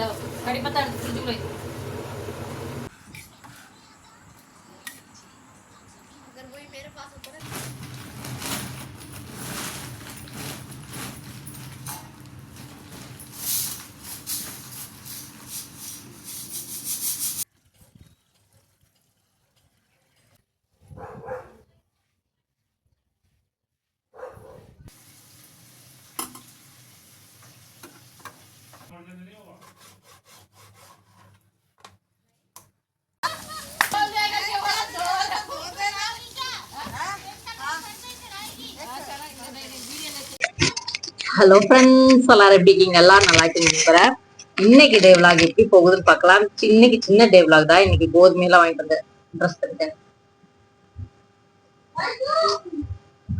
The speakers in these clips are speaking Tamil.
இந்த கடிப்பத்தை எடுத்து ஃப்ரிட்ஜுக்குள்ள ஹலோ ஃப்ரெண்ட்ஸ் எல்லாரும் எப்படி இருக்கீங்க? எல்லாம் நல்லா இருக்கீங்க நம்புறேன். இன்னைக்கு டே எப்படி போகுதுன்னு பார்க்கலாம். இன்னைக்கு சின்ன டே தான். இன்னைக்கு கோதுமையெல்லாம் வாங்கிட்டு வந்து ட்ரெஸ் எடுத்தேன்.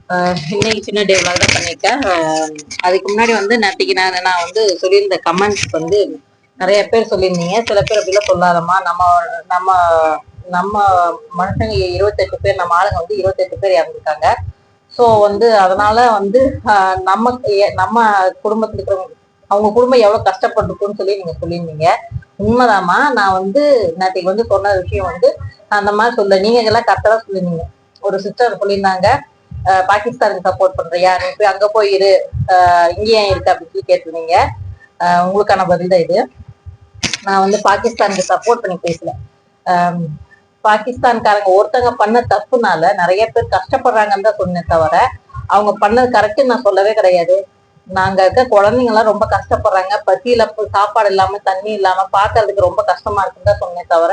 ஆஹ் இன்னைக்கு சின்ன டே vlog தான் பண்ணியிருக்கேன். அதுக்கு முன்னாடி வந்து நேற்றுக்கு நான் நான் வந்து சொல்லியிருந்த கமெண்ட்ஸ் வந்து நிறைய பேர் சொல்லியிருந்தீங்க. சில பேர் அப்படிலாம் சொல்லாதம்மா. நம்ம நம்ம நம்ம மனுஷங்க இருபத்தெட்டு பேர் நம்ம ஆளுங்க வந்து இருபத்தெட்டு பேர் இறந்துருக்காங்க. ஸோ வந்து அதனால வந்து நம்ம நம்ம குடும்பத்துல இருக்கிறவங்க அவங்க குடும்பம் எவ்வளவு கஷ்டப்பட்டிருக்குன்னு சொல்லி நீங்க சொல்லியிருந்தீங்க. உண்மைதாம்மா. நான் வந்து நேற்றுக்கு வந்து சொன்ன விஷயம் வந்து அந்த மாதிரி சொல்ல நீங்க எல்லாம் கரெக்டாக தான் சொல்லியிருந்தீங்க. ஒரு சிஸ்டர் சொல்லியிருந்தாங்க பாகிஸ்தானுக்கு சப்போர்ட் பண்றியா நீ போய் அங்க போய் இரு. இங்கே ஏன் இருக்கு? அப்படின்னு சொல்லி கேட்டிருந்தீங்க. உங்களுக்கான பதில் தான் இது. நான் வந்து பாகிஸ்தானுக்கு சப்போர்ட் பண்ணி பேசல. பாகிஸ்தான்காரங்க ஒருத்தங்க பண்ண தப்புனால நிறைய பேர் கஷ்டப்படுறாங்கன்னு தான் சொன்னேன் தவிர அவங்க பண்ணது கரெக்ட்னு நான் சொல்லவே கிடையாது. நாங்க இருக்க குழந்தைங்க எல்லாம் ரொம்ப கஷ்டப்படுறாங்க. பசியில சாப்பாடு இல்லாம தண்ணி இல்லாம பாக்குறதுக்கு ரொம்ப கஷ்டமா இருக்குன்னு தான் சொன்னேன் தவிர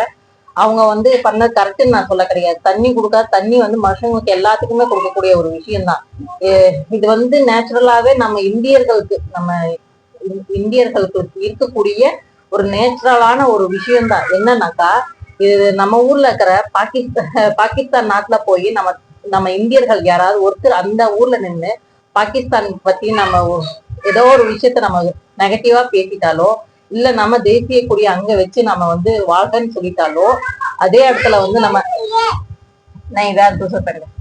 அவங்க வந்து பண்ணது கரெக்ட்னு நான் சொல்ல கிடையாது. தண்ணி கொடுக்காத தண்ணி வந்து மனுஷங்களுக்கு எல்லாத்துக்குமே கொடுக்கக்கூடிய ஒரு விஷயம்தான். இது வந்து நேச்சுரலாவே நம்ம இந்தியர்களுக்கு நம்ம இந்- இந்தியர்களுக்கு இருக்கக்கூடிய ஒரு நேச்சுரலான ஒரு விஷயம்தான். என்னன்னாக்கா இது நம்ம ஊர்ல இருக்கிற பாகிஸ்தான் பாகிஸ்தான் நாட்டுல போய் நம்ம நம்ம இந்தியர்கள் யாராவது ஒருத்தர் அந்த ஊர்ல நின்று பாகிஸ்தான் பத்தி நம்ம ஏதோ ஒரு விஷயத்த நம்ம நெகட்டிவா பேசிட்டாலோ இல்ல நம்ம தேசிய கொடி அங்க வச்சு நம்ம வந்து வாழ்கன்னு சொல்லிட்டாலோ அதே இடத்துல வந்து நம்ம நான் இதை பண்ணுறேன்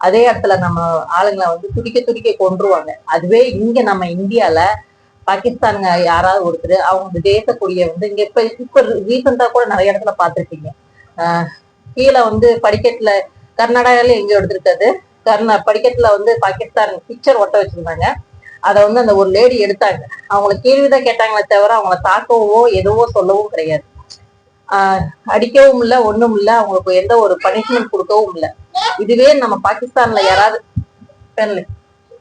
அதே இடத்துல நம்ம ஆளுங்களை வந்து துடிக்க துடிக்க கொன்றுவாங்க. அதுவே இங்க நம்ம இந்தியால பாகிஸ்தானுங்க யாராவது ஒருத்தர் அவங்க தேசக்கூடிய வந்து இங்க இப்ப இப்ப ரீசெண்டா கூட நிறைய இடத்துல பார்த்திருப்பீங்க. கீழே வந்து படிக்கட்டுல கர்நாடகால எங்க எடுத்திருக்காது கர்நா படிக்கட்டுல வந்து பாகிஸ்தான் பிக்சர் ஒட்ட வச்சிருந்தாங்க. அதை வந்து அந்த ஒரு லேடி எடுத்தாங்க. அவங்கள கேள்விதான் கேட்டாங்களே தவிர அவங்கள தாக்கவோ எதுவோ சொல்லவும் கிடையாது. ஆஹ் அடிக்கவும் இல்லை ஒண்ணும் இல்ல. அவங்களுக்கு எந்த ஒரு பனிஷ்மெண்ட் கொடுக்கவும் இல்லை. இதுவே நம்ம பாகிஸ்தான்ல யாராவது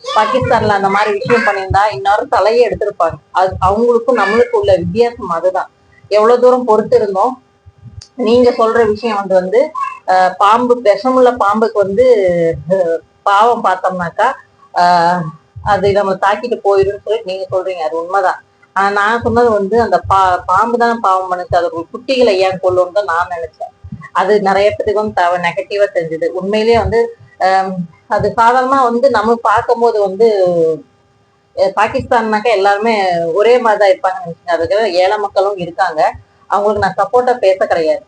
பாகிஸ்தான்ல அந்த மாதிரி விஷயம் பண்ணியிருந்தா இன்னொரு தலையை எடுத்திருப்பாங்க. அது அவங்களுக்கும் நம்மளுக்கும் உள்ள வித்தியாசம் அதுதான். எவ்வளவு தூரம் பொறுத்து இருந்தோம் நீங்க சொல்ற விஷயம் வந்து வந்து ஆஹ் பாம்பு விஷமுள்ள பாம்புக்கு வந்து பாவம் பார்த்தோம்னாக்கா ஆஹ் அது நம்ம தாக்கிட்டு போயிடும்னு சொல்லி நீங்க சொல்றீங்க. அது உண்மைதான். ஆனா நான் சொன்னது வந்து அந்த பா பாம்பு தான் பாவம் பண்ணுச்சு. அது குட்டிகளை ஏன் கொல்லும்னு தான் நான் நினைச்சேன். அது நிறைய பேருக்கு வந்து நெகட்டிவா தெரிஞ்சது. உண்மையிலேயே வந்து அது சாதாரணமா வந்து நம்ம பார்க்கும்போது வந்து பாகிஸ்தான்னாக்கா எல்லாருமே ஒரே மாதிரி தான் இருப்பாங்க அதுக்கு ஏழை மக்களும் இருக்காங்க. அவங்களுக்கு நான் சப்போர்ட்டா பேச கிடையாது.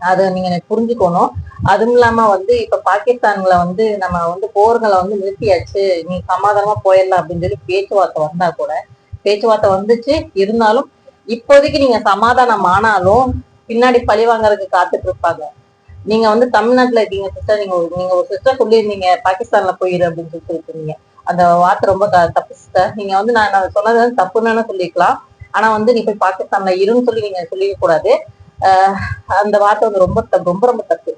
அதை நீங்க எனக்கு புரிஞ்சுக்கணும். அதுவும் இல்லாம வந்து இப்ப பாகிஸ்தான்ல வந்து நம்ம வந்து போர்களை வந்து நிறுத்தியாச்சு. நீ சமாதானமா போயிடலாம் அப்படின்னு சொல்லி பேச்சுவார்த்தை வந்தா கூட பேச்சுவார்த்தை வந்துச்சு. இருந்தாலும் இப்போதைக்கு நீங்க சமாதானம் ஆனாலும் பின்னாடி பழி வாங்குறதுக்கு காத்துட்டு இருப்பாங்க. நீங்க வந்து தமிழ்நாட்டுல இருக்கீங்க சிஸ்டர் நீங்க நீங்க ஒரு சிஸ்டர் சொல்லியிருந்தீங்க பாகிஸ்தான்ல போயிரு அப்படின்னு சொல்லி சொல்லிருந்தீங்க அந்த வார்த்தை ரொம்ப த- தப்பு சிஸ்டர் நீங்க வந்து நான் நான் சொன்னது வந்து தப்புன்னு சொல்லிக்கலாம் ஆனா வந்து நீ போய் பாகிஸ்தான்ல இருன்னு சொல்லி நீங்க சொல்லிக்க கூடாது ஆஹ் அந்த வார்த்தை வந்து ரொம்ப ரொம்ப ரொம்ப தப்பு.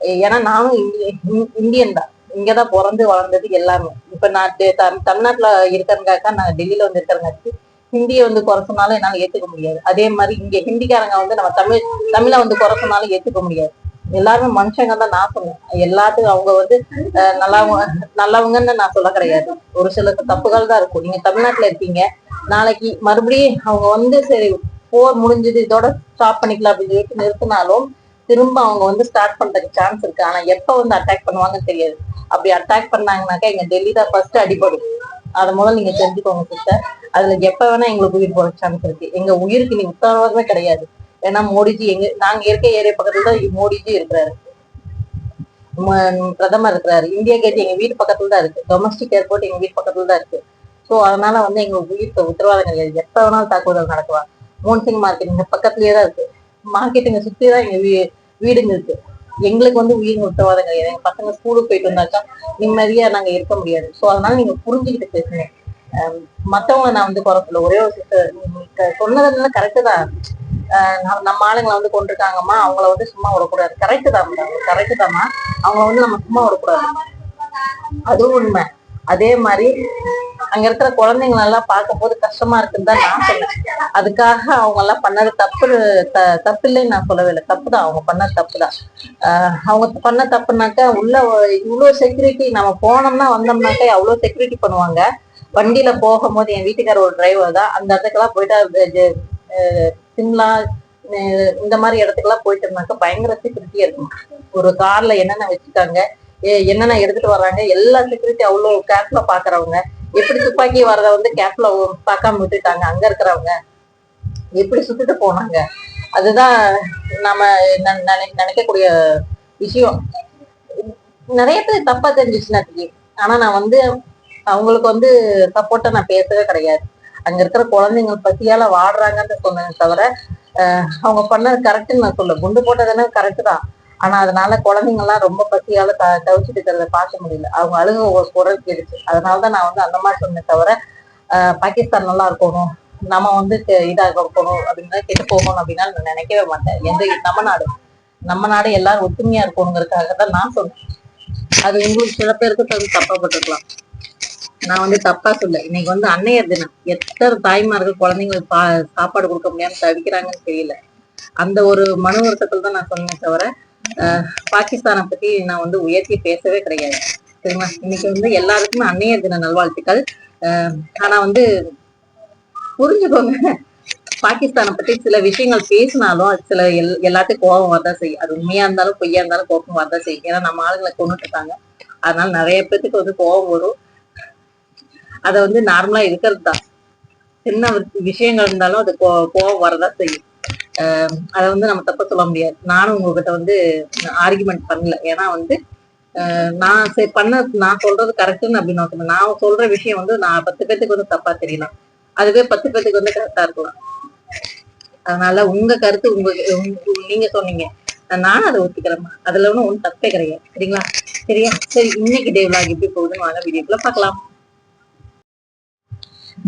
ஏன்னா நானும் இந்- இந்தியன் தான். இங்கதான் பிறந்து வளர்ந்தது எல்லாமே. இப்ப நான் தமிழ்நாட்டுல இருக்கிறங்காக்கா நான் டெல்லியில வந்து இருக்கிறங்காச்சு ஹிந்தியை வந்து குறை சொன்னாலும் என்னால ஏத்துக்க முடியாது. அதே மாதிரி இங்க ஹிந்திக்காரங்க வந்து நம்ம தமிழ் தமிழை வந்து குறை சொன்னாலும் ஏத்துக்க முடியாது. எல்லாருமே மனுஷங்க தான் நான் சொன்னேன் எல்லாத்துக்கும் அவங்க வந்து அஹ், நல்லவங்க நல்லவங்கன்னு நான் சொல்ல கிடையாது. ஒரு சிலருக்கு தப்புகள் தான் இருக்கும். நீங்க தமிழ்நாட்டுல இருக்கீங்க. நாளைக்கு மறுபடியும் அவங்க வந்து சரி போர் முடிஞ்சது இதோட ஸ்டாப் பண்ணிக்கலாம் அப்படின்னு சொல்லிட்டு நிறுத்தினாலும் திரும்ப அவங்க வந்து ஸ்டார்ட் பண்றதுக்கு சான்ஸ் இருக்கு. ஆனா எப்ப வந்து அட்டாக் பண்ணுவாங்கன்னு தெரியாது. அப்படி அட்டாக் பண்ணாங்கனாக்கா எங்க டெல்லி தான் ஃபர்ஸ்ட் அடிபடும். அதை முதல்ல நீங்க தெரிஞ்சுக்கோங்க சிஸ்டர். அதுல எப்ப வேணா எங்களுக்கு உயிர் போற சான்ஸ் இருக்கு. எங்க உயிருக்கு நீ உத்தரவாதமே கிடையாது. ஏன்னா மோடிஜி எங்க நாங்க இருக்க ஏரியா பக்கத்துல தான் மோடிஜி இருக்கிறாரு. பிரதமர் இருக்கிறாரு. இந்தியா கேட் எங்க வீட்டு பக்கத்துல தான் இருக்கு. டொமஸ்டிக் ஏர்போர்ட் எங்க வீட்டு பக்கத்துல தான் இருக்கு. சோ அதனால வந்து எங்க உயிருக்கு உத்தரவாதம் கிடையாது எப்ப வேணாலும் தாக்குதல் நடக்கலாம். மோன்சிங் மார்க்கெட் இங்க பக்கத்துலயே தான் இருக்கு. மார்க்கெட்டுங்க சுத்தி தான் எங்க வீ வீடுங்க இருக்கு. எங்களுக்கு வந்து உயிர் உத்தரவாதம் கிடையாது எங்க பசங்க ஸ்கூலுக்கு போயிட்டு வந்தாக்கா நிம்மதியா நாங்க இருக்க முடியாது. ஸோ அதனால நீங்க புரிஞ்சுக்கிட்டு பேசுங்க. அஹ் நான் வந்து குறை சொல்ல ஒரே ஒரு சிஸ்டர் சொன்னதுனால கரெக்டு தான். நம்ம- நம்ம ஆளுங்களை வந்து கொண்டிருக்காங்கம்மா அவங்கள வந்து சும்மா விடக்கூடாது. கரெக்டு தான் கரெக்டு தாம்மா அவங்கள வந்து நம்ம சும்மா விடக்கூடாது. அதுவும் உண்மை. அதே மாதிரி அங்க இருக்கிற குழந்தைங்களை எல்லாம் பார்க்கும் போது கஷ்டமா இருக்குன்னு தான் நான் சொன்னேன் அதுக்காக அவங்க எல்லாம் பண்ணது தப்பு த- தப்பு இல்லைன்னு நான் சொல்லவே இல்லை. தப்பு தான். அவங்க பண்ண தப்பு தான். ஆஹ் அவங்க பண்ண தப்புனாக்கா உள்ள இவ்வளோ இவ்வளவு செக்யூரிட்டி நம்ம போனோம்னா வந்தோம்னாக்கா அவ்வளவு செக்யூரிட்டி பண்ணுவாங்க. வண்டியில போகும்போது என் வீட்டுக்கார ஒரு டிரைவர் தான். அந்த இடத்துக்கெல்லாம் போயிட்டா அஹ் சிம்லா இந்த மாதிரி இடத்துக்கெல்லாம் போயிட்டு இருந்தாக்க பயங்கர செக்யூரிட்டியா இருக்கும்? ஒரு கார்ல என்னென்ன வச்சுட்டாங்க என்னென்ன எடுத்துட்டு வர்றாங்க எல்லா செக்யூரிட்டி அவ்வளோ கேர்ஃபுல்லா பாக்குறவங்க எப்படி துப்பாக்கி வர்றத வந்து கேர்ஃபுல்லா பார்க்காம விட்டுட்டாங்க அங்க இருக்கிறவங்க எப்படி சுட்டுட்டு போனாங்க? அதுதான் நாம நினை- நினைக்கக்கூடிய விஷயம். நிறைய பேர் தப்பா தெரிஞ்சிச்சுன்னா தெரியும். ஆனா நான் வந்து அவங்களுக்கு வந்து சப்போர்ட்டா நான் பேசவே கிடையாது. அங்க இருக்கிற குழந்தைங்க பத்தியால வாடுறாங்கன்னு சொன்னேன் தவிர அவங்க பண்ணது கரெக்ட்னு நான் சொல்ல குண்டு போட்டதுன்னா கரெக்ட் தான். ஆனா அதனால குழந்தைங்க எல்லாம் ரொம்ப பசியால த தவிச்சிட்டு இருக்கிறத பார்க்க முடியல. அவங்க அழுக ஒரு குரல் கேடுச்சு அதனாலதான் நான் வந்து அந்த மாதிரி சொன்னேன் தவிர பாகிஸ்தான் நல்லா இருக்கணும். நம்ம வந்து இதாக இருக்கணும் அப்படின்னா கெட்டு போகணும் அப்படின்னா நான் நினைக்கவே மாட்டேன். எந்த நம்ம நாடு நம்ம நாடு எல்லாரும் ஒற்றுமையா இருக்கணுங்கிறதுக்காக தான் நான் சொன்னேன். அது உங்களுக்கு சில பேருக்கு அது தப்பப்பட்டிருக்கலாம் நான் வந்து தப்பா சொல்ல இன்னைக்கு வந்து அன்னையர் தினம். எத்தனை தாய்மார்கள் குழந்தைங்களுக்கு பா சாப்பாடு கொடுக்க முடியாம தவிக்கிறாங்கன்னு தெரியல. அந்த ஒரு மனு வருத்தத்தில் தான் நான் சொன்னேன் தவிர பாகிஸ்தானை பத்தி நான் வந்து உயர்த்தி பேசவே கிடையாது. சரிங்களா? இன்னைக்கு வந்து எல்லாருக்குமே அன்னையர் தின நல்வாழ்த்துக்கள். ஆனா வந்து புரிஞ்சுக்கோங்க. பாகிஸ்தானை பத்தி சில விஷயங்கள் பேசினாலும் அது சில எல் எல்லாத்துக்கும் கோபம் வரதான் செய்யும். அது உண்மையா இருந்தாலும் பொய்யா இருந்தாலும் கோபம் வரதான் செய்யும். ஏன்னா நம்ம ஆளுங்களை கொண்டுட்டு இருக்காங்க. அதனால நிறைய பேத்துக்கு வந்து கோபம் வரும். அதை வந்து நார்மலா இருக்கிறது தான் சின்ன விஷயங்கள் இருந்தாலும் அது கோ கோவம் வரதான் செய்யும். ஆஹ் அதை வந்து நம்ம தப்ப சொல்ல முடியாது. நானும் உங்ககிட்ட வந்து ஆர்குமெண்ட் பண்ணல. ஏன்னா வந்து ஆஹ் நான் சரி பண்ண நான் சொல்றது கரெக்டுன்னு அப்படின்னு நான் நான் சொல்ற விஷயம் வந்து நான் பத்து பேத்துக்கு வந்து தப்பா தெரியலாம். அதுவே பத்து பேத்துக்கு வந்து கரெக்டா இருக்கலாம். அதனால உங்க கருத்து உங்க நீங்க சொன்னீங்க. நானும் அதை ஒத்துக்கிறேம்மா. அதுல ஒன்றும் ஒன்றும் தப்பே கிடையாது. சரிங்களா? சரியா? சரி இன்னைக்கு டே விளாக் எப்படி போகுதுன்னு வாங்க. வீடியோக்குள்ள பார்க்கலாம்.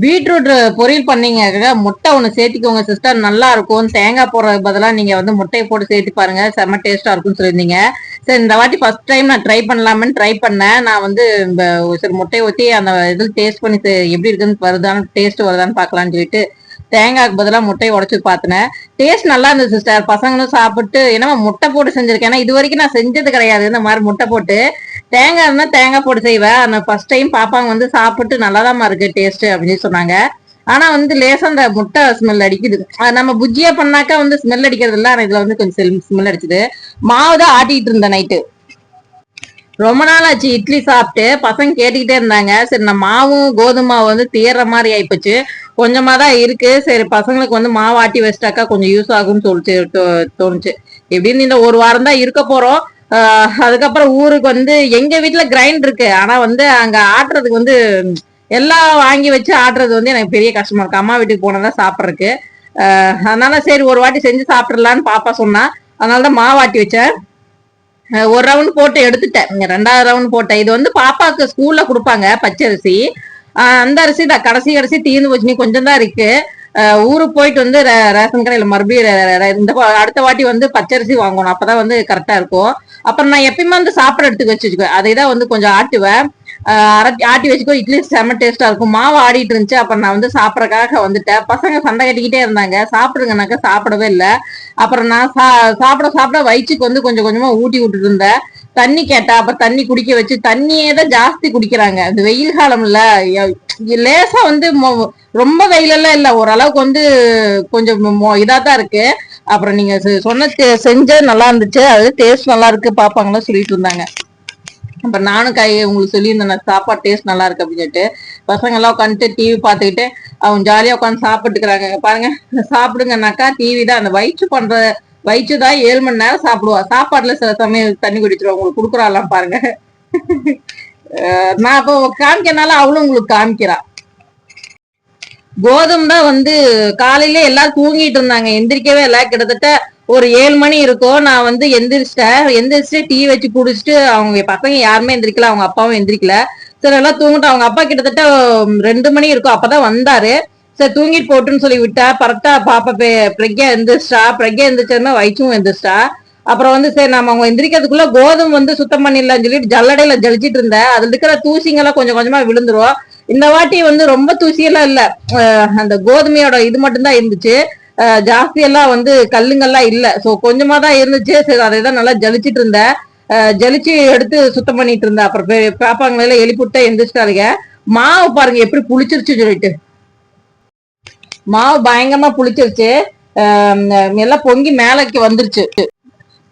பீட்ரூட் பொரியல் பண்ணீங்க முட்டை ஒன்று சேர்த்துக்கோங்க சிஸ்டர் நல்லா இருக்கும். தேங்காய் போடுறதுக்கு பதிலாக நீங்க வந்து முட்டையை போட்டு சேர்த்து பாருங்க. செம்ம டேஸ்டா இருக்கும்னு சொல்லியிருந்தீங்க. சரி இந்த வாட்டி ஃபர்ஸ்ட் டைம் நான் ட்ரை பண்ணலாமேன்னு ட்ரை பண்ணேன். நான் வந்து சரி முட்டையை ஊற்றி அந்த இதில் டேஸ்ட் பண்ணி எப்படி இருக்குன்னு வருதான்னு டேஸ்ட் வருதான்னு பார்க்கலான்னு சொல்லிட்டு தேங்காய்க்கு பதிலாக முட்டையை உடச்சி பார்த்தேன் டேஸ்ட் நல்லா இருந்தது சிஸ்டர் பசங்களும் சாப்பிட்டு என்னமா முட்டை போட்டு செஞ்சிருக்கேன். ஏன்னா இது வரைக்கும் நான் செஞ்சது கிடையாது. இந்த மாதிரி முட்டை போட்டு தேங்காய் இருந்தா தேங்காய் போட்டு செய்வேன் ஆனால் ஃபர்ஸ்ட் டைம் பாப்பாங்க வந்து சாப்பிட்டு நல்லாதாம்மா இருக்கு டேஸ்ட் அப்படின்னு சொன்னாங்க. ஆனா வந்து லேசா அந்த முட்டை ஸ்மெல் அடிக்குது. அது நம்ம புஜ்ஜியா பண்ணாக்கா வந்து ஸ்மெல் அடிக்கிறது இல்ல. ஆனா இதுல வந்து கொஞ்சம் ஸ்மெல் அடிச்சுது. மாவு தான் ஆட்டிட்டு இருந்தேன் நைட்டு ரொம்ப நாள் ஆச்சு இட்லி சாப்பிட்டு. பசங்க கேட்டுக்கிட்டே இருந்தாங்க. சரி நான் மாவும் கோதுமை வந்து தீர்ற மாதிரி ஆயிப்போச்சு. கொஞ்சமா தான் இருக்கு. சரி பசங்களுக்கு வந்து மாவு ஆட்டி வச்சிட்டாக்கா கொஞ்சம் யூஸ் ஆகும்னு சொல்லிச்சு தோணுச்சு. எப்படின்னு இந்த ஒரு வாரம் தான் இருக்க போறோம். அதுக்கப்புறம் ஊருக்கு வந்து எங்க வீட்டுல கிரைண்ட் இருக்கு. ஆனா வந்து அங்க ஆட்டுறதுக்கு வந்து எல்லாம் வாங்கி வச்சு ஆட்டுறது வந்து எனக்கு பெரிய கஷ்டமா இருக்கு. அம்மா வீட்டுக்கு போனதான் சாப்பிட்றதுக்கு. அதனால சரி ஒரு வாட்டி செஞ்சு சாப்பிட்றலான்னு பாப்பா சொன்னா. அதனாலதான் மாவாட்டி வச்சேன். ஒரு ரவுண்ட் போட்டு எடுத்துட்டேன். இங்க ரெண்டாவது ரவுண்ட் போட்டேன். இது வந்து பாப்பாக்கு ஸ்கூல்ல கொடுப்பாங்க பச்சரிசி. அந்த அரிசி தான். கடைசி அரிசி தீர்ந்து போச்சு நீ கொஞ்சம் தான் இருக்கு. ஊருக்கு போயிட்டு வந்து ரேஷன் கடையில மறுபடியும் இந்த அடுத்த வாட்டி வந்து பச்சரிசி வாங்கணும். அப்பதான் வந்து கரெக்டா இருக்கும். அப்புறம் நான் எப்பயுமே வந்து சாப்பிட எடுத்துக்க வச்சுக்குவேன் அதை தான் வந்து கொஞ்சம் ஆட்டுவேன். அரை ஆட்டி வச்சுக்கோ இட்லி செம்ம டேஸ்டா இருக்கும். மாவு ஆடிட்டு இருந்துச்சு அப்புறம் நான் வந்து சாப்பிட்றக்காக வந்துட்டேன். பசங்க சண்டை கட்டிக்கிட்டே இருந்தாங்க. சாப்பிடுங்கனாக்கா சாப்பிடவே இல்லை. அப்புறம் நான் சா சாப்பிட சாப்பிட வயிற்றுக்கு வந்து கொஞ்சம் கொஞ்சமா ஊட்டி விட்டுட்டு இருந்தேன். தண்ணி கேட்டா அப்ப தண்ணி குடிக்க வச்சு தண்ணியே தான் ஜாஸ்தி குடிக்கிறாங்க. இந்த வெயில் காலம்ல எ- லேசா வந்து மொ- ரொம்ப வெயிலெல்லாம் இல்ல. ஓரளவுக்கு வந்து கொஞ்சம் மொ- இதா தான் இருக்கு. அப்புறம் நீங்க சொன்ன செஞ்ச செஞ்சது நல்லா இருந்துச்சு. அது டேஸ்ட் நல்லா இருக்கு பாப்பாங்களாம் சொல்லிட்டு இருந்தாங்க. அப்ப நானும் கை உங்களுக்கு சொல்லியிருந்தேன் சாப்பாடு டேஸ்ட் நல்லா இருக்கு அப்படின்னு சொல்லிட்டு. பசங்க எல்லாம் உட்காந்துட்டு டிவி பார்த்துக்கிட்டு அவங்க ஜாலியா உட்காந்து சாப்பிட்டுக்கிறாங்க. பாருங்க சாப்பிடுங்கனாக்கா டிவி தான். அந்த வயிற்று பண்ற வயிற்று தான் ஏழு மணி நேரம் சாப்பிடுவா. சாப்பாடுல சில சமயம் தண்ணி குடிச்சிருவா. உங்களுக்கு கொடுக்குறாலாம் பாருங்க. நான் இப்போ காமிக்கனால அவளும் உங்களுக்கு காமிக்கிறான் கோதும் தான் வந்து காலையில எல்லாரும் தூங்கிட்டு இருந்தாங்க. எந்திரிக்கவே இல்லை. கிட்டத்தட்ட ஒரு ஏழு மணி இருக்கும். நான் வந்து எந்திரிச்சிட்டேன். எந்திரிச்சுட்டு டீ வச்சு குடிச்சிட்டு அவங்க பசங்க யாருமே எந்திரிக்கல. அவங்க அப்பாவும் எந்திரிக்கல. சரி எல்லாம் தூங்கிட்டு அவங்க அப்பா கிட்டத்தட்ட ரெண்டு மணி இருக்கும். அப்பதான் வந்தாரு. சரி தூங்கிட்டு போட்டுன்னு சொல்லி விட்டா. கரெக்டா பாப்பா பெ- பிரக்யா எந்திரிச்சிட்டா. பிரக்யா எந்திரிச்சதுமே வயிற்றும் எந்திரிச்சிட்டா. அப்புறம் வந்து சரி நம்ம அவங்க எந்திரிக்கிறதுக்குள்ள கோதுமை வந்து சுத்தம் பண்ணிடலாம்னு சொல்லிட்டு ஜல்லடையில ஜலிச்சிட்டு இருந்தேன். அதுல இருக்கிற தூசிங்கெல்லாம் கொஞ்சம் கொஞ்சமா விழுந்துரும். இந்த வாட்டி வந்து ரொம்ப தூசியெல்லாம் இல்ல. அந்த கோதுமையோட இது மட்டும்தான் இருந்துச்சு. அஹ் ஜாஸ்தி எல்லாம் வந்து கல்லுங்கெல்லாம் இல்ல. சோ கொஞ்சமா தான் இருந்துச்சு. சரி அதை தான் நல்லா ஜலிச்சிட்டு இருந்தேன். ஜலிச்சு எடுத்து சுத்தம் பண்ணிட்டு இருந்தேன். அப்புறம் பே- பாப்பாங்களெல்லாம் எழுப்பிவிட்டா எந்திரிச்சிட்டாருங்க மாவு பாருங்க எப்படி புளிச்சிருச்சு சொல்லிட்டு. மாவு பயங்கரமா புளிச்சிருச்சு. ஆஹ் எல்லாம் பொங்கி மேலைக்கு வந்துருச்சு.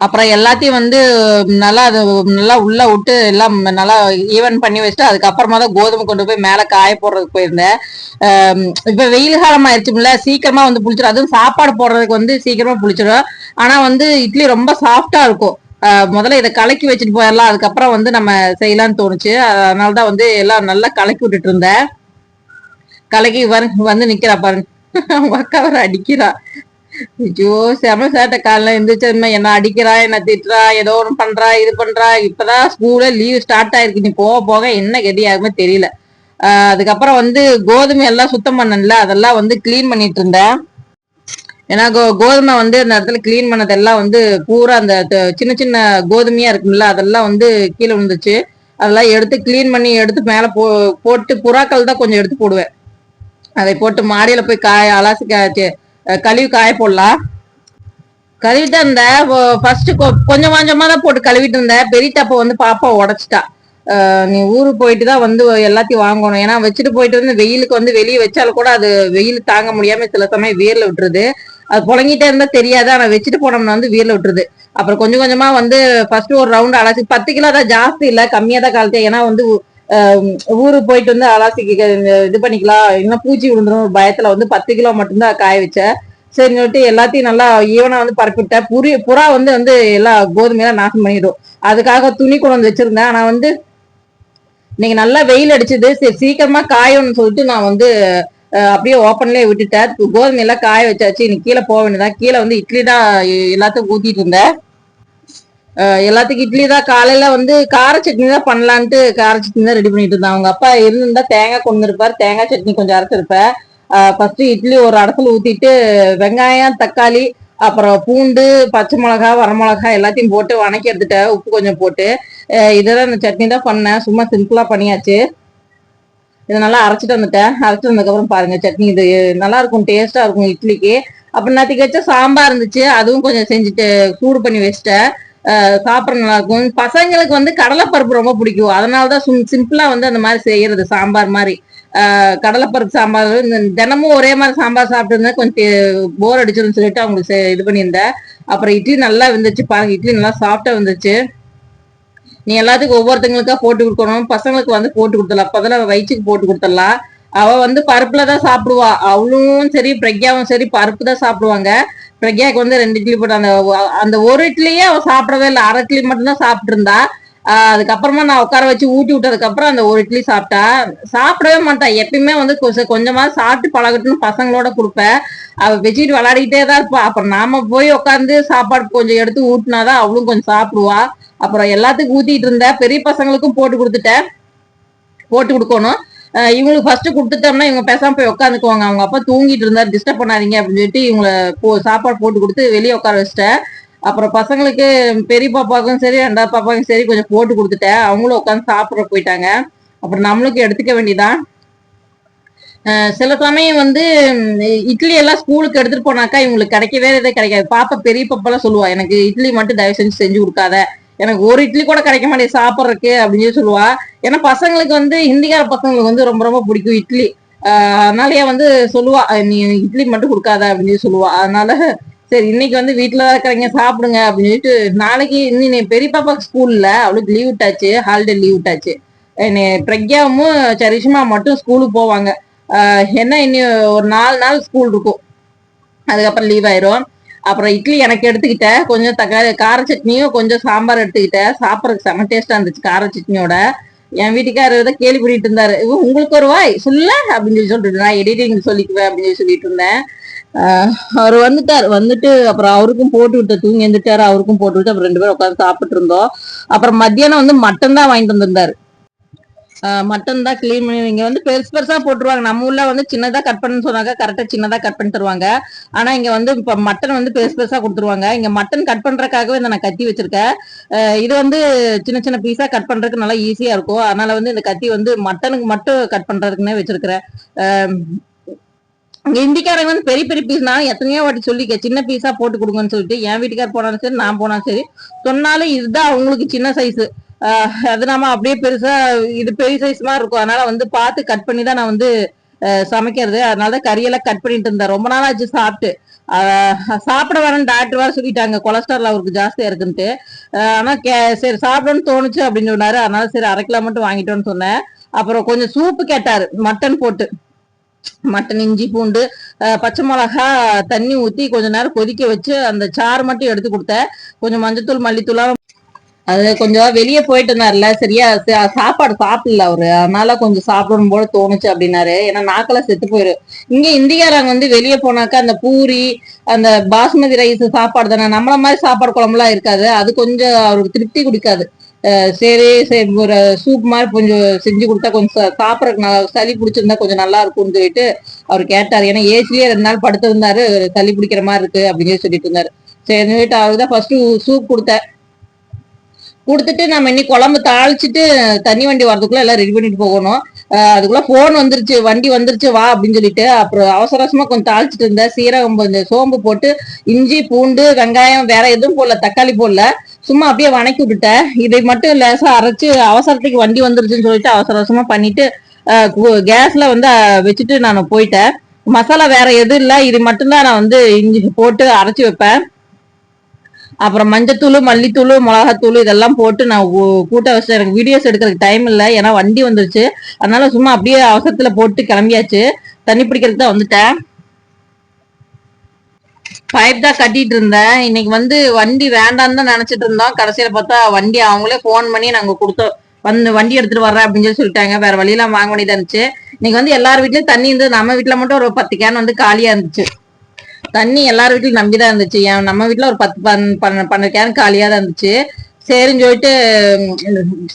அப்புறம் எல்லாத்தையும் வந்து நல்லா அது நல்லா உள்ள விட்டு எல்லாம் நல்லா ஈவன் பண்ணி வச்சுட்டு அதுக்கப்புறமா தான் கோதுமை கொண்டு போய் மேலே காய போடுறதுக்கு போயிருந்தேன். இப்போ இப்ப வெயில் காலம் ஆயிடுச்சுல சீக்கிரமா வந்து புளிச்சிடும் அதுவும் சாப்பாடு போடுறதுக்கு வந்து சீக்கிரமா புளிச்சிடும் ஆனா வந்து இட்லி ரொம்ப சாஃப்டா இருக்கும். முதல்ல இதை கலக்கி வச்சுட்டு போயிடலாம் அதுக்கப்புறம் வந்து நம்ம செய்யலாம்னு தோணுச்சு. அதனால தான் வந்து எல்லாம் நல்லா கலக்கி விட்டுட்டு இருந்தேன். கலக்கி வந்து நிக்கிறா பாருங்க. அவங்க அக்கா வர அடிக்கிறா. ஐயோ செம சேட்டை. காலைல எந்திரிச்சதுமே என்ன அடிக்கிறா என்ன திட்டுறா ஏதோ ஒன்று பண்றா இது பண்றா. இப்பதான் ஸ்கூல்ல லீவ் ஸ்டார்ட் ஆயிருக்கு. நீ போக போக என்ன கெதி தெரியல. ஆஹ் அதுக்கப்புறம் வந்து கோதுமை எல்லாம் சுத்தம் பண்ணல அதெல்லாம் வந்து கிளீன் பண்ணிட்டு இருந்தேன். ஏன்னா கோ- கோதுமை வந்து அந்த இடத்துல கிளீன் பண்ணதெல்லாம் வந்து பூரா அந்த சின்ன சின்ன கோதுமையா இருக்கும்ல அதெல்லாம் வந்து கீழே விழுந்துச்சு. அதெல்லாம் எடுத்து கிளீன் பண்ணி எடுத்து மேலே போ போட்டு புறாக்கள் தான் கொஞ்சம் எடுத்து போடுவேன். அதை போட்டு மாடியில போய் காய அலாசி காய்ச்சி கழுவி காய போடலாம். கழுவிட்டு இருந்தேன் ஃபர்ஸ்ட் கொஞ்சம் கொஞ்சமா தான் போட்டு கழுவிட்டு இருந்தேன் பெரிய டப்பை வந்து பாப்பா உடச்சிட்டா. நீ ஊருக்கு போயிட்டு தான் வந்து எல்லாத்தையும் வாங்கணும். ஏன்னா வச்சுட்டு போயிட்டு வந்து வெயிலுக்கு வந்து வெளியே வச்சாலும் கூட அது வெயில் தாங்க முடியாம சில சமயம் வீர்ல விட்டுருது. அது புழங்கிட்டே இருந்தா தெரியாது. ஆனா வச்சுட்டு போனோம்னா வந்து வீரில் விட்டுருது. அப்புறம் கொஞ்சம் கொஞ்சமா வந்து ஃபர்ஸ்ட் ஒரு ரவுண்ட் அலசி பத்து கிலோ தான் ஜாஸ்தி இல்ல. கம்மியா தான் கலத்தேன் ஏன்னா வந்து ஊருக்கு போயிட்டு வந்து அலாசி இது பண்ணிக்கலாம். இன்னும் பூச்சி விழுந்துடும் பயத்துல வந்து பத்து கிலோ மட்டும்தான் காய வச்சேன். சரி சொல்லிட்டு எல்லாத்தையும் நல்லா ஈவனா வந்து பரப்பிட்டேன் புரி புறா வந்து வந்து எல்லா கோதுமையெல்லாம் நாசம் பண்ணிடும். அதுக்காக துணி கொண்டு வந்து வச்சிருந்தேன். ஆனா வந்து இன்னைக்கு நல்லா வெயில் அடிச்சது. சரி சீக்கிரமா காயும்னு சொல்லிட்டு நான் வந்து அப்படியே ஓப்பன்லயே விட்டுட்டேன். கோதுமை எல்லாம் காய வச்சாச்சு. இன்னைக்கு கீழே போக வேண்டியதான் கீழே வந்து இட்லி தான் எல்லாத்தையும் ஊத்திட்டு இருந்தேன். எல்லாத்துக்கும் இட்லி தான். காலையில வந்து கார சட்னி தான் பண்ணலான்ட்டு கார சட்னி தான் ரெடி பண்ணிட்டு இருந்தேன். அவங்க அப்பா இருந்திருந்தா தேங்காய் கொண்டு இருப்பார். தேங்காய் சட்னி கொஞ்சம் அரைச்சிருப்பேன் ஃபர்ஸ்ட் இட்லி ஒரு அடத்துல ஊத்திட்டு வெங்காயம் தக்காளி அப்புறம் பூண்டு பச்சை மிளகா வரமிளகா எல்லாத்தையும் போட்டு வணக்கி எடுத்துட்டேன் உப்பு கொஞ்சம் போட்டு. இதெல்லாம் இந்த சட்னி தான் பண்ணேன். சும்மா சிம்பிளா பண்ணியாச்சு. இதை நல்லா அரைச்சிட்டு வந்துட்டேன். அரைச்சிட்டு வந்ததுக்கப்புறம் பாருங்க சட்னி இது நல்லா இருக்கும் டேஸ்டா இருக்கும் இட்லிக்கு. அப்புறம் நேற்றுக்கு வச்சா சாம்பார் இருந்துச்சு. அதுவும் கொஞ்சம் செஞ்சுட்டு சூடு பண்ணி வச்சிட்டேன். சாப்பிட நல்லா இருக்கும் பசங்களுக்கு வந்து கடலைப்பருப்பு ரொம்ப பிடிக்கும். அதனாலதான் சும் சிம்பிளா வந்து அந்த மாதிரி செய்யறது சாம்பார் மாதிரி. ஆஹ் கடலைப்பருப்பு சாம்பார். தினமும் ஒரே மாதிரி சாம்பார் சாப்பிட்டு இருந்தா கொஞ்சம் போர் அடிச்சிருன்னு சொல்லிட்டு அவங்களுக்கு செ- இது பண்ணியிருந்தேன். அப்புறம் இட்லி நல்லா வந்துச்சு பாருங்க. இட்லி நல்லா சாஃப்டா வந்துச்சு. நீ எல்லாத்துக்கும் ஒவ்வொருத்தங்களுக்கா போட்டு கொடுக்கணும். பசங்களுக்கு வந்து போட்டு கொடுத்துடலாம். அப்பதான் வயிற்றுக்கு போட்டு கொடுத்துடலாம். அவ வந்து பருப்புல தான் சாப்பிடுவா. அவளும் சரி பிரக்யாவும் சரி பருப்பு தான் சாப்பிடுவாங்க. பிரக்யாக்கு வந்து ரெண்டு இட்லி போட்டு அந்த அந்த ஒரு இட்லியே அவ சாப்பிடவே இல்லை. அரை இட்லி மட்டும்தான் சாப்பிட்டு இருந்தா அதுக்கப்புறமா நான் உட்கார வச்சு ஊட்டி விட்டதுக்கு அப்புறம் அந்த ஒரு இட்லி சாப்பிட்டா. சாப்பிடவே மாட்டா. எப்பயுமே வந்து கொஞ்சம் கொஞ்சமா சாப்பிட்டு பழகட்டுன்னு பசங்களோட கொடுப்பேன் அவ வச்சுக்கிட்டு விளையாடிக்கிட்டே தான் இருப்பா. அப்புறம் நாம போய் உட்காந்து சாப்பாடு கொஞ்சம் எடுத்து ஊட்டினாதான் அவளும் கொஞ்சம் சாப்பிடுவா. அப்புறம் எல்லாத்துக்கும் ஊத்திட்டு இருந்தேன் பெரிய பசங்களுக்கும் போட்டு கொடுத்துட்டேன். போட்டு கொடுக்கணும். இவங்களுக்கு ஃபர்ஸ்ட் கொடுத்துட்டோம்னா இவங்க பேசாம போய் உட்காந்துக்குவாங்க அவங்க அப்பா தூங்கிட்டு இருந்தாரு. டிஸ்டர்ப் பண்ணாதீங்க அப்படின்னு சொல்லிட்டு இவங்களை போ சாப்பாடு போட்டு கொடுத்து வெளியே உட்கார வச்சிட்டேன். அப்புறம் பசங்களுக்கு பெரிய பாப்பாவுக்கும் சரி ரெண்டாவது பாப்பாவுக்கும் சரி கொஞ்சம் போட்டு கொடுத்துட்டேன். அவங்களும் உட்காந்து சாப்பிட போயிட்டாங்க. அப்புறம் நம்மளுக்கும் எடுத்துக்க வேண்டியதான் சில சமயம் வந்து இட்லி எல்லாம் ஸ்கூலுக்கு எடுத்துட்டு போனாக்கா இவங்களுக்கு கிடைக்கவே எதுவும் கிடைக்காது. பாப்பா பெரிய பாப்பாலாம் சொல்லுவா எனக்கு இட்லி மட்டும் தயவு செஞ்சு செஞ்சு கொடுக்காத. எனக்கு ஒரு இட்லி கூட கிடைக்க மாட்டேன் சாப்பிட்றதுக்கு அப்படின்னு சொல்லி சொல்லுவா. ஏன்னா பசங்களுக்கு வந்து ஹிந்திக்கார பசங்களுக்கு வந்து ரொம்ப ரொம்ப பிடிக்கும் இட்லி. அதனாலயே வந்து சொல்லுவா நீ இட்லி மட்டும் கொடுக்காத அப்படின்னு சொல்லி சொல்லுவா. அதனால சரி இன்னைக்கு வந்து வீட்டுல தான் இருக்கிறீங்க சாப்பிடுங்க அப்படின்னு சொல்லிட்டு நாளைக்கு இன்னும் பெரிய பாப்பாக்கு ஸ்கூல்ல அவளுக்கு லீவ் விட்டாச்சு ஹாலிடே லீவ் விட்டாச்சு. என்னை பிரக்யாவும் சரிஷ்மா மட்டும் ஸ்கூலுக்கு போவாங்க. என்ன இனி ஒரு நாலு நாள் ஸ்கூல் இருக்கும். அதுக்கப்புறம் லீவ் ஆயிரும். அப்புறம் இட்லி எனக்கு எடுத்துக்கிட்டேன் கொஞ்சம் தக்காளி கார சட்னியும் கொஞ்சம் சாம்பார் எடுத்துக்கிட்டேன் சாப்பிட்றதுக்கு செம டேஸ்டா இருந்துச்சு கார சட்னியோட. என் வீட்டுக்காரர் தான் கேள்வி பண்ணிட்டு இருந்தாரு. உங்களுக்கு ஒரு வாய் சொல்ல அப்படின்னு சொல்லி சொல்லிட்டு நான் எடிட்டிங் சொல்லிக்குவேன் அப்படின்னு சொல்லி சொல்லிட்டு இருந்தேன். அவர் வந்துட்டார். வந்துட்டு அப்புறம் அவருக்கும் போட்டு விட்டு தூங்கி எழுந்துட்டாரு அவருக்கும் போட்டு விட்டு அப்புறம் ரெண்டு பேரும் உட்காந்து சாப்பிட்டு இருந்தோம். அப்புறம் மத்தியானம் வந்து மட்டன் தான் வாங்கிட்டு வந்திருந்தாரு. மட்டன் தான் க்ளீன் பண்ணி இங்க வந்து பெருசு பெருசா போட்டுருவாங்க. நம்ம ஊர்ல வந்து சின்னதா கட் பண்ணு சொன்னாங்க. கரெக்டா சின்னதா கட் பண்ணி தருவாங்க. ஆனா இங்க வந்து இப்ப மட்டன் வந்து பெருசு பெருசா கொடுத்துருவாங்க. இங்க மட்டன் கட் பண்றதுக்காகவே இந்த நான் கத்தி வச்சிருக்கேன். இது வந்து சின்ன சின்ன பீஸா கட் பண்றதுக்கு நல்லா ஈஸியா இருக்கும். அதனால வந்து இந்த கத்தி வந்து மட்டனுக்கு மட்டும் கட் பண்றதுக்குன்னே வச்சிருக்கிறேன். இந்திக்காரங்க வந்து பெரிய பெரிய பீஸ் நான் எத்தனையோ வாட்டி சொல்லிக்க சின்ன பீஸா போட்டு கொடுங்கன்னு சொல்லிட்டு என் வீட்டுக்கார் போனாலும் சரி நான் போனாலும் சரி சொன்னாலும் இதுதான் அவங்களுக்கு சின்ன சைஸ் அது நாம அப்படியே பெருசா இது பெரிய சைஸ் மாதிரி இருக்கும். அதனால வந்து பார்த்து கட் பண்ணி தான் நான் வந்து சமைக்கிறது. அதனால தான் கறியெல்லாம் கட் பண்ணிட்டு இருந்தேன். ரொம்ப நாள் ஆச்சு சாப்பிட்டு. சாப்பிட வேணும்னு டாக்டர் வேற சொல்லிட்டாங்க. கொலஸ்ட்ரால் அவருக்கு ஜாஸ்தியா இருக்குன்ட்டு. ஆனா கே- சரி சாப்பிடணும்னு தோணுச்சு அப்படின்னு சொன்னாரு. அதனால சரி அரை கிலோ மட்டும் வாங்கிட்டோன்னு சொன்னேன். அப்புறம் கொஞ்சம் சூப்பு கேட்டாரு. மட்டன் போட்டு. மட்டன் இஞ்சி பூண்டு பச்சை மிளகா தண்ணி ஊத்தி கொஞ்ச நேரம் கொதிக்க வச்சு அந்த சாறு மட்டும் எடுத்து கொடுத்தேன். கொஞ்சம் மஞ்சத்தூள் மல்லித்தூளாம் அது கொஞ்சம் வெளியே போயிட்டு இருந்தார்ல சரியா சாப்பாடு சாப்பிடல அவரு. அதனால கொஞ்சம் சாப்பிடணும் போல தோணுச்சு அப்படின்னாரு. ஏன்னா நாக்கெல்லாம் செத்து போயிரு. இங்க இந்தியாராங்க வந்து வெளியே போனாக்கா அந்த பூரி அந்த பாஸ்மதி ரைஸ் சாப்பாடு தானே. நம்மள மாதிரி சாப்பாடு குழம்புலாம் இருக்காது. அது கொஞ்சம் அவருக்கு திருப்தி குடிக்காது. சரி சரி ஒரு சூப் மாதிரி கொஞ்சம் செஞ்சு கொடுத்தா கொஞ்சம் சா- நல்லா சளி பிடிச்சிருந்தா கொஞ்சம் நல்லா இருக்கும்னு சொல்லிட்டு அவர் கேட்டார். ஏன்னா ஏசிலேயே ரெண்டு நாள் படுத்திருந்தாரு. சளி பிடிக்கிற மாதிரி இருக்கு அப்படின்னு சொல்லிட்டு இருந்தாரு. சரி சொல்லிட்டு அவருக்கு தான் ஃபர்ஸ்ட் சூப் கொடுத்தேன். கொடுத்துட்டு நம்ம இன்னைக்கு குழம்பு தாளிச்சிட்டு தண்ணி வண்டி வரதுக்குள்ள எல்லாம் ரெடி பண்ணிட்டு போகணும். அதுக்குள்ள போன் வந்துருச்சு வண்டி வந்துருச்சு வா அப்படின்னு சொல்லிட்டு. அப்புறம் அவசர அவசரமா கொஞ்சம் தாளிச்சிட்டு இருந்தேன் சீரகம் கொஞ்சம் சோம்பு போட்டு இஞ்சி பூண்டு வெங்காயம் வேற எதுவும் போடல தக்காளி போடல. சும்மா அப்படியே வணக்கி விட்டுட்டேன். இதை மட்டும் லேசா அரைச்சு அவசரத்துக்கு வண்டி வந்துருச்சுன்னு சொல்லிட்டு அவசர அவசரமா பண்ணிட்டு கேஸ்ல வந்து வச்சுட்டு நான் போயிட்டேன். மசாலா வேற எதுவும் இல்லை. இது மட்டும்தான் நான் வந்து இஞ்சி போட்டு அரைச்சு வைப்பேன். அப்புறம் மஞ்சத்தூள் மல்லித்தூள் மிளகாத்தூள் இதெல்லாம் போட்டு நான் கூட்ட வச்சு எனக்கு வீடியோஸ் எடுக்கிறதுக்கு டைம் இல்லை. ஏன்னா வண்டி வந்துருச்சு. அதனால சும்மா அப்படியே அவசரத்துல போட்டு கிளம்பியாச்சு. தண்ணி பிடிக்கிறதுக்கு தான் வந்துட்டேன். பைப் தான் கட்டிட்டு இருந்தேன். இன்னைக்கு வந்து வண்டி வேண்டான்னு தான் நினைச்சிட்டு இருந்தோம். கடைசியில பார்த்தா வண்டி அவங்களே ஃபோன் பண்ணி நாங்க கொடுத்தோம் வந்து வண்டி எடுத்துட்டு வர்றேன் அப்படின்னு சொல்லி சொல்லிட்டாங்க. வேற வழியெல்லாம் வாங்க வேண்டியதா இருந்துச்சு. இன்னைக்கு வந்து எல்லார் வீட்லயும் தண்ணி இருந்தது. நம்ம வீட்டுல மட்டும் ஒரு பத்து கேன் வந்து காலியா இருந்துச்சு. தண்ணி எல்லார் வீட்லயும் நம்பிதான் இருந்துச்சு. என் நம்ம வீட்ல ஒரு பத்து பன்னெண்டு கேன் காலியா தான் இருந்துச்சு. சரின்னு சொல்லிட்டு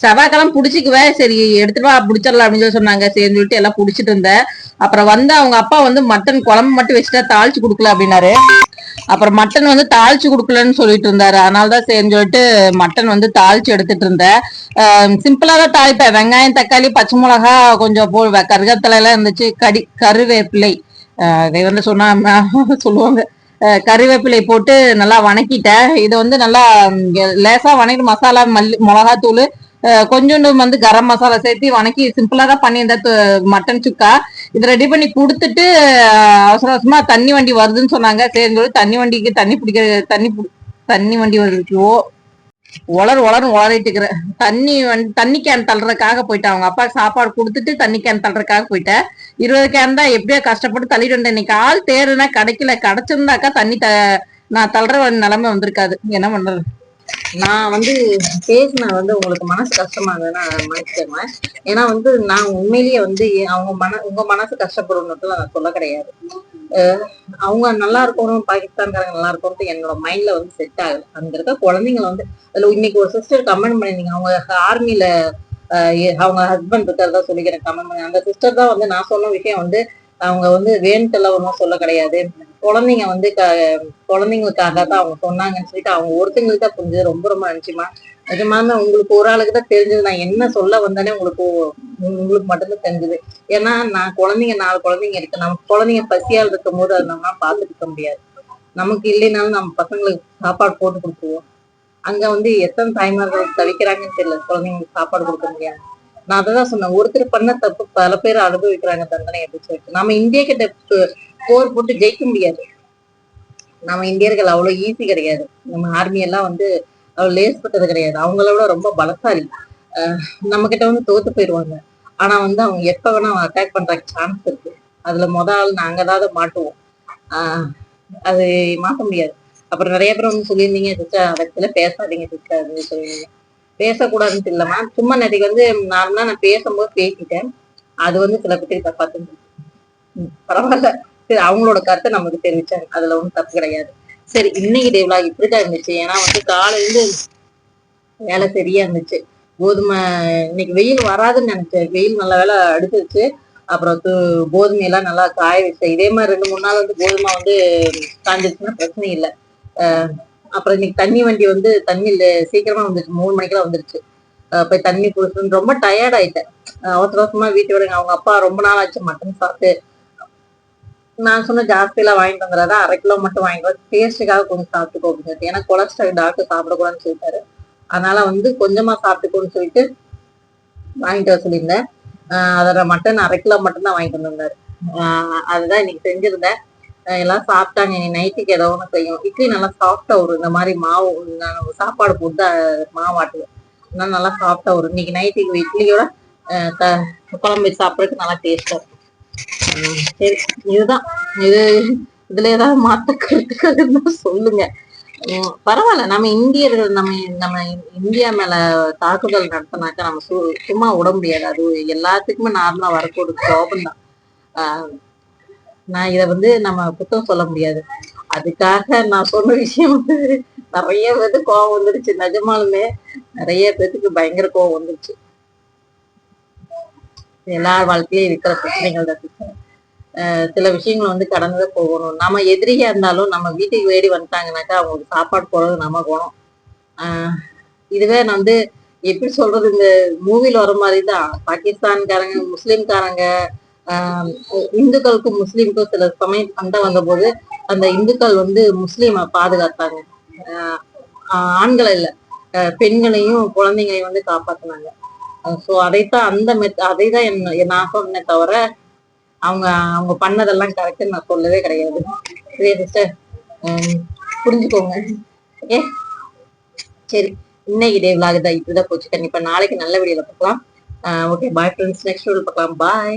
செவ்வாய்க்கெல்லாம் செவ்வாய்க்கிழமை சரி எடுத்துட்டு வா புடிச்சிடலாம் அப்படின்னு சொல்லி சொன்னாங்க. சரின்னு சொல்லிட்டு எல்லாம் புடிச்சிட்டு இருந்தேன். அப்புறம் வந்து அவங்க அப்பா வந்து மட்டன் குழம்பு மட்டும் வச்சுட்டா தாளிச்சு கொடுக்கல அப்படின்னாரு. அப்புறம் மட்டன் வந்து தாளிச்சு கொடுக்கலன்னு சொல்லிட்டு இருந்தாரு. அதனால தான் சரின்னு சொல்லிட்டு மட்டன் வந்து தாளிச்சு எடுத்துட்டு இருந்தேன். சிம்பிளா தான் தாளிப்பேன். வெங்காயம் தக்காளி பச்சை மிளகா கொஞ்சம் போ கருகத்தலை எல்லாம் இருந்துச்சு. கடி கருவேப்பிலை. இதை வந்து சொன்னா சொல்லுவாங்க. கறிவேப்பிலை போட்டு நல்லா வணக்கிட்டேன் இதை வந்து நல்லா லேசா வணக்கிட்டு மசாலா மல்லி மிளகாத்தூள் கொஞ்சோண்டு வந்து கரம் மசாலா சேர்த்து வணக்கி சிம்பிளா தான் பண்ணியிருந்தேன். மட்டன் சுக்கா. இதை ரெடி பண்ணி கொடுத்துட்டு அவசர அவசரமா தண்ணி வண்டி வருதுன்னு சொன்னாங்க. சரின்னு தண்ணி வண்டிக்கு தண்ணி பிடிக்கிற தண்ணி தண்ணி வண்டி வருது. ஓ உலர் உளர் உளறிட்டு இருக்கிறேன் தண்ணி வந்து தண்ணி கேன் தள்ளுறதுக்காக போயிட்டேன் அவங்க. அப்பா சாப்பாடு கொடுத்துட்டு தண்ணி கேன் தள்ளுறதுக்காக போயிட்டேன். இருபது கேன் தான் எப்படியோ கஷ்டப்பட்டு தள்ளிட்டு வந்தேன் இன்னைக்கு ஆள் தேருனா கிடைக்கல. கிடைச்சிருந்தாக்கா தண்ணி த நான் தள்ளுற ஒரு நிலைமை வந்திருக்காது. என்ன பண்றது? நான் வந்து பேசினா வந்து உங்களுக்கு மனசு கஷ்டமா இருந்ததுன்னா மன்னிச்சுக்கோங்க ஏன்னா வந்து நான் உண்மையிலேயே வந்து அவங்க மன உங்க மனசு கஷ்டப்படணும்னு நான் சொல்ல கிடையாது. அவங்க நல்லா இருக்கணும் பாகிஸ்தான்காரங்க நல்லா இருக்கணும் என்னோட மைண்ட்ல வந்து செட் ஆகுது அங்க இருக்க குழந்தைங்களை வந்து அதுல இன்னைக்கு ஒரு சிஸ்டர் கமெண்ட் பண்ணிருந்தீங்க. அவங்க ஆர்மில அவங்க ஹஸ்பண்ட் இருக்கிறதா சொல்லிக்கிறேன். கமெண்ட் பண்ணி அந்த சிஸ்டர் தான் வந்து நான் சொன்ன விஷயம் வந்து அவங்க வந்து வேணுட்டெல்லாம் ஒன்றும் சொல்ல கிடையாது. குழந்தைங்க வந்து க- குழந்தைங்களுக்காக தான் அவங்க சொன்னாங்கன்னு சொல்லிட்டு அவங்க ஒருத்தங்களுக்கு தான் புரிஞ்சது ரொம்ப ரொம்ப நினைச்சுமா நிஜமாலுமே உங்களுக்கு ஒரு ஆளுக்கு தான் தெரிஞ்சது. நான் என்ன சொல்ல வந்தேனே உங்களுக்கு உங்களுக்கு மட்டும்தான் தெரிஞ்சது. ஏன்னா நான் குழந்தைங்க நாலு குழந்தைங்க இருக்கு. நம்ம குழந்தைங்க பசியால் இருக்கும் போது அதை நம்ம பாத்துக்க முடியாது. நமக்கு இல்லைனாலும் நம்ம பசங்களுக்கு சாப்பாடு போட்டு கொடுத்துருவோம். அங்க வந்து எத்தனை தாய்மார்கள் தவிக்கிறாங்கன்னு தெரியல. குழந்தைங்களுக்கு சாப்பாடு கொடுக்க முடியாது. நான் அதை தான் சொன்னேன். ஒருத்தர் பண்ண தப்பு பல பேர் அனுபவிக்கிறாங்க தண்டனை அப்படின்னு சொல்லிட்டு. நம்ம இந்தியா கிட்ட போர் போட்டு ஜெயிக்க முடியாது. நம்ம இந்தியர்கள் அவ்வளவு ஈஸி கிடையாது. நம்ம ஆர்மி எல்லாம் வந்து அவ்வளவு லேஸ்பட்டது கிடையாது. அவங்கள விட ரொம்ப பலசாலி. நம்ம கிட்ட வந்து தோத்து போயிடுவாங்க. ஆனா வந்து அவங்க எப்ப வேணா அட்டாக் பண்றதுக்கு சான்ஸ் இருக்கு. அதுல முத ஆள் நாங்க ஏதாவது மாட்டுவோம். ஆஹ் அது மாத்த முடியாது. அப்புறம் நிறைய பேர் வந்து சொல்லியிருந்தீங்க சிஸ்டர் அதை பத்தில பேசாதீங்க சிஸ்டர் அப்படின்னு சொல்லியிருந்தீங்க. பேசக்கூடாதுன்னு இல்லைம்மா சும்மா நேற்றுக்கு வந்து நார்மலா நான் பேசும்போது பேசிட்டேன். அது வந்து சில பேருக்கு தப்பா தெரிஞ்சு பரவாயில்ல. சரி அவங்களோட கருத்தை நமக்கு தெரிவிச்சாங்க அதுல ஒண்ணும் தப்பு கிடையாது. சரி இன்னைக்கு டே இப்படிதான் இருந்துச்சு. ஏன்னா வந்து காலையில இருந்து வேலை சரியா இருந்துச்சு. கோதுமை இன்னைக்கு வெயில் வராதுன்னு நினைச்சேன். வெயில் நல்ல வேலை அடிச்சிருச்சு. அப்புறம் து- கோதுமை எல்லாம் நல்லா காய வச்சேன் இதே மாதிரி ரெண்டு மூணு நாள் வந்து கோதுமை வந்து காஞ்சிருச்சுன்னா பிரச்சனை இல்லை. அப்புறம் இன்னைக்கு தண்ணி வண்டி வந்து தண்ணி இல்ல சீக்கிரமா வந்துருச்சு. மூணு மணிக்கெல்லாம் வந்துருச்சு. அஹ் போய் தண்ணி குடிச்சுன்னு ரொம்ப டயர்ட் ஆயிட்டேன். அவசர அவசரமா வீட்டு விடுங்க. அவங்க அப்பா ரொம்ப நாள் ஆச்சு மட்டன் சாப்பிட்டு. நான் சொன்ன ஜாஸ்தியெல்லாம் வாங்கிட்டு வந்துடாத அரை கிலோ மட்டும் வாங்கிட்டு வந்து டேஸ்ட்டுக்காக கொஞ்சம் சாப்பிட்டுக்கோ அப்படின்னு சொல்லிட்டு. ஏன்னா கொலஸ்ட்ரால் டாக்டர் சாப்பிடக்கூடாதுன்னு சொல்லிட்டாரு. அதனால வந்து கொஞ்சமா சாப்பிட்டுக்கோன்னு சொல்லிட்டு வாங்கிட்டு வர சொல்லியிருந்தேன். அதோட மட்டன் அரை கிலோ மட்டும் தான் வாங்கிட்டு வந்திருந்தாரு. அதுதான் இன்னைக்கு செஞ்சிருந்தேன். எல்லாம் சாப்பிட்டாங்க. நீ நைட்டுக்கு ஏதோ ஒன்று செய்யும் இட்லி நல்லா சாஃப்டா வரும் இந்த மாதிரி மாவு நான் சாப்பாடு போட்டு மாவாட்டுவேன் நல்லா சாஃப்டா வரும் இன்னைக்கு நைட்டுக்கு இட்லியோட குழம்பு சாப்பிட்றதுக்கு நல்லா டேஸ்டா இருக்கும். சரி இதுதான். இது இதுல ஏதாவது மாத்த கருத்துக்கள் இருந்தா சொல்லுங்க பரவாயில்ல. நம்ம இந்தியர்கள் நம்ம நம்ம இந்தியா மேல தாக்குதல் நடத்தினாக்கா நம்ம சு- சும்மா விட முடியாது. அது எல்லாத்துக்குமே நார்மலா வரக்கூடிய கோபம் தான். ஆஹ் நான் இதை வந்து நம்ம குத்தம் சொல்ல முடியாது. அதுக்காக நான் சொன்ன விஷயம் வந்து நிறைய பேருக்கு கோவம் வந்துருச்சு. நிஜமாலுமே நிறைய பேத்துக்கு பயங்கர கோவம் வந்துருச்சு. எல்லார் வாழ்க்கையிலும் இருக்கிற பிரச்சனைகள் தான். சில விஷயங்கள் வந்து கடந்து போகணும். நம்ம எதிரியா இருந்தாலும் நம்ம வீட்டுக்கு வேடி வந்துட்டாங்கனாக்கா அவங்களுக்கு சாப்பாடு போடுறது நம்ம குணம் ஆஹ் இதுவே நான் வந்து எப்படி சொல்றது இந்த மூவில வர மாதிரி தான். பாகிஸ்தான்காரங்க முஸ்லீம்காரங்க ஆஹ் இந்துக்களுக்கும் முஸ்லீமுக்கும் சில சமயம் சண்டை வந்த போது அந்த இந்துக்கள் வந்து முஸ்லீமை பாதுகாத்தாங்க. ஆஹ் ஆண்களை இல்ல பெண்களையும் குழந்தைங்களையும் வந்து காப்பாத்தினாங்க. ஸோ அதைத்தான் அந்த மெத் அதை தான் என் நான் சொன்னேன் தவிர அவங்க அவங்க பண்ணதெல்லாம் கரெக்ட்னு நான் சொல்லவே கிடையாது. சரியா சிஸ்டர் புரிஞ்சுக்கோங்க. ஏ சரி இன்னைக்கு டே விலாக் தான். இப்படிதான் போச்சு. கண்டிப்பா நாளைக்கு நல்ல வீடியோல பார்க்கலாம். Okay bye friends next video பார்க்கலாம். பாய்